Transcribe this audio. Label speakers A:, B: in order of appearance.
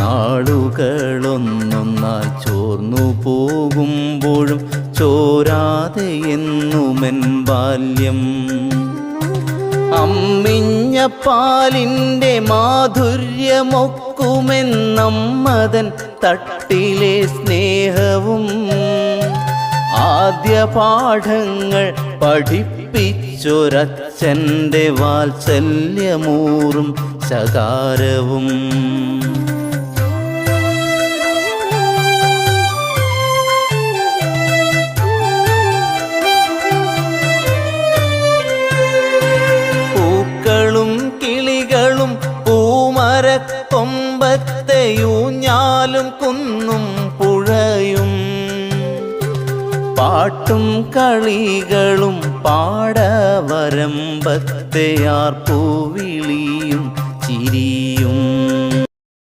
A: നാളുകളൊന്നൊന്നായി ചോർന്നു പോകുമ്പോഴും ചോരാതെ എന്നുമെൻ ബാല്യം. അമ്മിഞ്ഞ പാലിന്റെ മാധുര്യമൊക്കുമെന്നമ്മതൻ തട്ടിലെ സ്നേഹവും. ആദ്യ പാഠങ്ങൾ പഠിപ്പിച്ചൊരച്ഛന്റെ വാത്സല്യമൂറും ശകാരവും. പൂമരക്കൊമ്പത്തെയൂഞ്ഞാലും കുന്നും പുഴയും. പാട്ടും കളികളും പാടവരമ്പത്തെ ആർപ്പൂവിളിയും